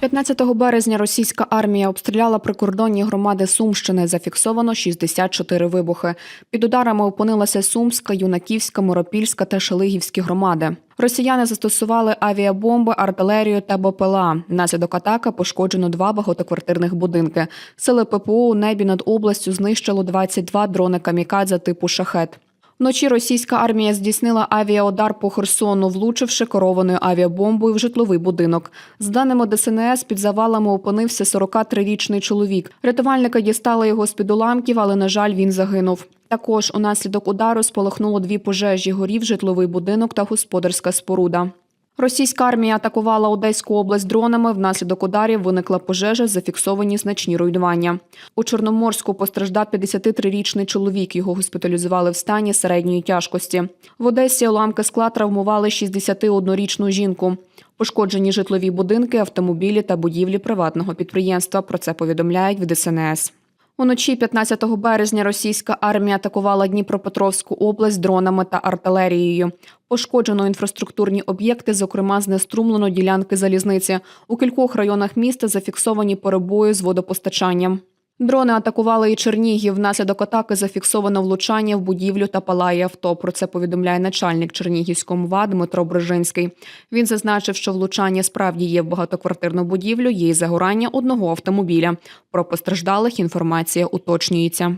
15 березня російська армія обстріляла прикордонні громади Сумщини. Зафіксовано 64 вибухи. Під ударами опинилася Сумська, Юнаківська, Миропільська та Шелигівські громади. Росіяни застосували авіабомби, артилерію та БПЛА. Внаслідок атаки пошкоджено два багатоквартирних будинки. Сили ППО у небі над областю знищило 22 дрони камікадзе типу шахет. Вночі російська армія здійснила авіаудар по Херсону, влучивши керованою авіабомбою в житловий будинок. З даними ДСНС, під завалами опинився 43-річний чоловік. Рятувальники дістали його з під уламків, але на жаль, він загинув. Також унаслідок удару спалахнуло дві пожежі: горів житловий будинок та господарська споруда. Російська армія атакувала Одеську область дронами. Внаслідок ударів виникла пожежа, зафіксовані значні руйнування. У Чорноморську постраждав 53-річний чоловік. Його госпіталізували в стані середньої тяжкості. В Одесі уламки скла травмували 61-річну жінку. Пошкоджені житлові будинки, автомобілі та будівлі приватного підприємства. Про це повідомляють в ДСНС. Уночі 15 березня російська армія атакувала Дніпропетровську область дронами та артилерією. Пошкоджено інфраструктурні об'єкти, зокрема, знеструмлено ділянки залізниці. У кількох районах міста зафіксовані перебої з водопостачанням. Дрони атакували і Чернігів. Внаслідок атаки зафіксовано влучання в будівлю та палає авто. Про це повідомляє начальник Чернігівського МВА Дмитро Брижинський. Він зазначив, що влучання справді є в багатоквартирну будівлю, є й загорання одного автомобіля. Про постраждалих інформація уточнюється.